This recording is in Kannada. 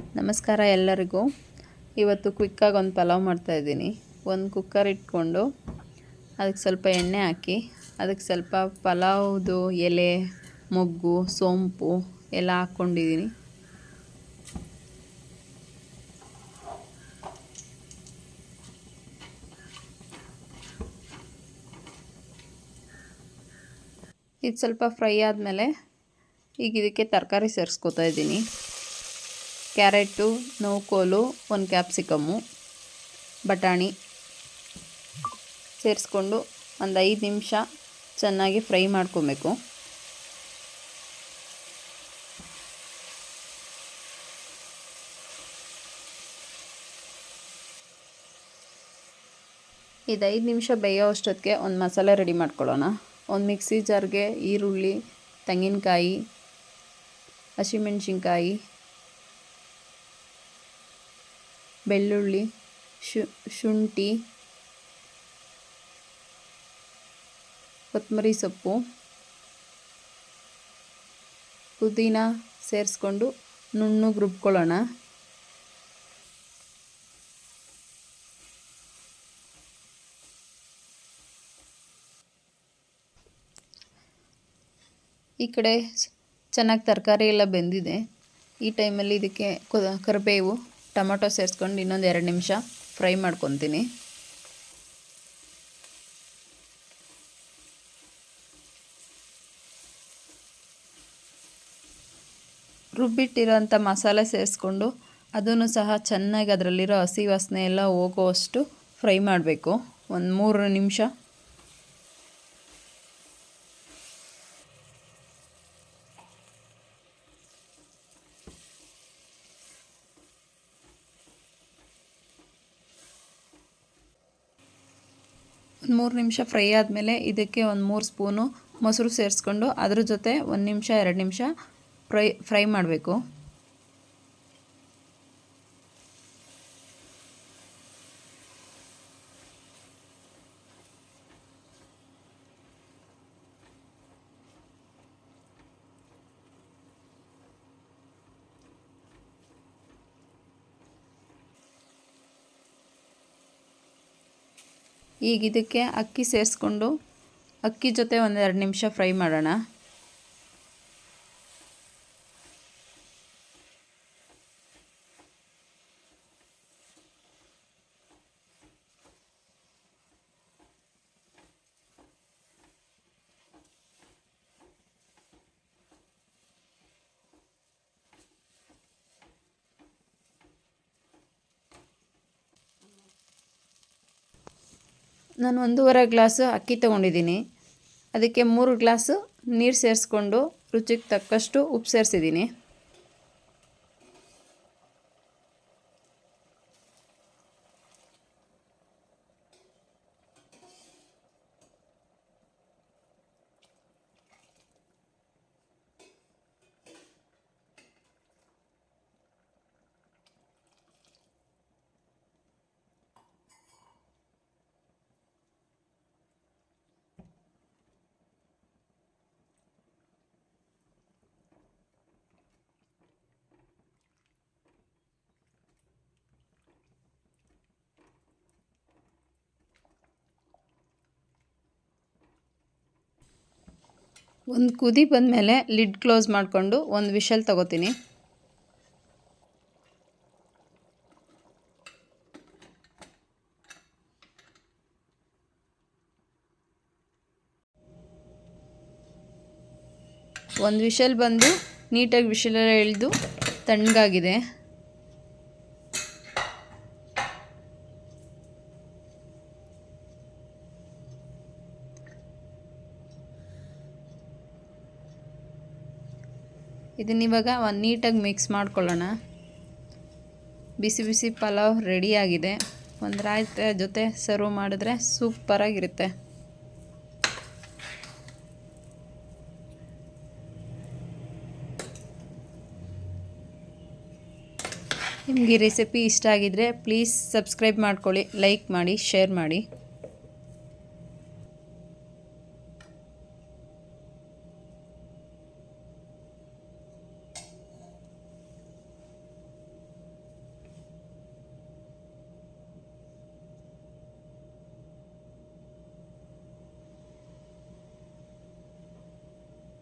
ನಮಸ್ಕಾರ ಎಲ್ಲರಿಗೂ. ಇವತ್ತು ಕ್ವಿಕ್ಕಾಗಿ ಒಂದು ಪಲಾವ್ ಮಾಡ್ತಾಯಿದ್ದೀನಿ ಒಂದು ಕುಕ್ಕರ್ ಇಟ್ಕೊಂಡು ಅದಕ್ಕೆ ಸ್ವಲ್ಪ ಎಣ್ಣೆ ಹಾಕಿ ಅದಕ್ಕೆ ಸ್ವಲ್ಪ ಪಲಾವ್ದು ಎಲೆ, ಮೊಗ್ಗು, ಸೋಂಪು ಎಲ್ಲ ಹಾಕ್ಕೊಂಡಿದ್ದೀನಿ ಇದು ಸ್ವಲ್ಪ ಫ್ರೈ ಆದಮೇಲೆ ಈಗ ಇದಕ್ಕೆ ತರಕಾರಿ ಸೇರಿಸ್ಕೊತಾ ಇದ್ದೀನಿ. ಕ್ಯಾರೆಟು, ನೋಕೋಲು, ಒಂದು ಕ್ಯಾಪ್ಸಿಕಮ್ಮು, ಬಟಾಣಿ ಸೇರಿಸ್ಕೊಂಡು ಒಂದು ಐದು ನಿಮಿಷ ಚೆನ್ನಾಗಿ ಫ್ರೈ ಮಾಡ್ಕೊಬೇಕು. ಇದು ಐದು ನಿಮಿಷ ಬೇಯೋ ಅಷ್ಟೊತ್ತಿಗೆ ಒಂದು ಮಸಾಲೆ ರೆಡಿ ಮಾಡ್ಕೊಳ್ಳೋಣ. ಒಂದು ಮಿಕ್ಸಿ ಜಾರ್ಗೆ ಈರುಳ್ಳಿ, ತೆಂಗಿನಕಾಯಿ, ಹಸಿಮೆಣ್ಸಿನ್ಕಾಯಿ ಬೆಳ್ಳುಳ್ಳಿ ಶುಂಠಿ, ಕೊತ್ತಂಬರಿ ಸೊಪ್ಪು, ಪುದೀನ ಸೇರಿಸ್ಕೊಂಡು ನುಣ್ಣಗೆ ರುಬ್ಕೊಳ್ಳೋಣ. ಈ ಕಡೆ ಚೆನ್ನಾಗಿ ತರಕಾರಿ ಎಲ್ಲ ಬೆಂದಿದೆ. ಈ ಟೈಮಲ್ಲಿ ಇದಕ್ಕೆ ಕರಿಬೇವು. ಟೊಮೊಟೊ ಸೇರಿಸ್ಕೊಂಡು ಇನ್ನೊಂದು ಎರಡು ನಿಮಿಷ ಫ್ರೈ ಮಾಡ್ಕೊತೀನಿ. ರುಬ್ಬಿಟ್ಟಿರೋಂಥ ಮಸಾಲೆ ಸೇರಿಸ್ಕೊಂಡು ಅದನ್ನು ಸಹ ಚೆನ್ನಾಗಿ ಅದರಲ್ಲಿರೋ ಹಸಿ ವಾಸನೆ ಎಲ್ಲ ಹೋಗೋವಷ್ಟು ಫ್ರೈ ಮಾಡಬೇಕು. ಒಂದು ಮೂರು ನಿಮಿಷ ಒಂದು ಮೂರು ನಿಮಿಷ ಫ್ರೈ ಆದಮೇಲೆ ಇದಕ್ಕೆ ಒಂದು ಮೂರು ಸ್ಪೂನು ಮೊಸರು ಸೇರಿಸ್ಕೊಂಡು ಅದ್ರ ಜೊತೆ ಒಂದು ನಿಮಿಷ, ಎರಡು ನಿಮಿಷ ಫ್ರೈ ಫ್ರೈ ಮಾಡಬೇಕು. ಈಗ ಇದಕ್ಕೆ ಅಕ್ಕಿ ಸೇರಿಸ್ಕೊಂಡು ಅಕ್ಕಿ ಜೊತೆ ಒಂದೆರಡು ನಿಮಿಷ ಫ್ರೈ ಮಾಡೋಣ. ನಾನು ಒಂದೂವರೆ ಗ್ಲಾಸು ಅಕ್ಕಿ ತೊಗೊಂಡಿದ್ದೀನಿ. ಅದಕ್ಕೆ ಮೂರು ಗ್ಲಾಸು ನೀರು ಸೇರಿಸ್ಕೊಂಡು ರುಚಿಗೆ ತಕ್ಕಷ್ಟು ಉಪ್ಪು ಸೇರಿಸಿದ್ದೀನಿ. ಒಂದು ಕುದಿ ಬಂದಮೇಲೆ ಲಿಡ್ ಕ್ಲೋಸ್ ಮಾಡಿಕೊಂಡು ಒಂದು ವಿಷಲ್ ತಗೋತೀನಿ. ಒಂದು ವಿಷಲ್ ಬಂದು ನೀಟಾಗಿ ವಿಷಲೆಲ್ಲ ಎಳೆದು ತಣ್ಣಗಾಗಿದೆ. ಇದನ್ನಿವಾಗ ಒಂದು ನೀಟಾಗಿ ಮಿಕ್ಸ್ ಮಾಡ್ಕೊಳ್ಳೋಣ. ಬಿಸಿ ಬಿಸಿ ಪಲಾವ್ ರೆಡಿಯಾಗಿದೆ ಒಂದು ರಾಯ್ತ ಜೊತೆ ಸರ್ವ್ ಮಾಡಿದ್ರೆ ಸೂಪರಾಗಿರುತ್ತೆ ನಿಮಗೆ ರೆಸಿಪಿ ಇಷ್ಟ ಆಗಿದರೆ ಪ್ಲೀಸ್ ಸಬ್ಸ್ಕ್ರೈಬ್ ಮಾಡ್ಕೊಳ್ಳಿ ಲೈಕ್ ಮಾಡಿ ಶೇರ್ ಮಾಡಿ.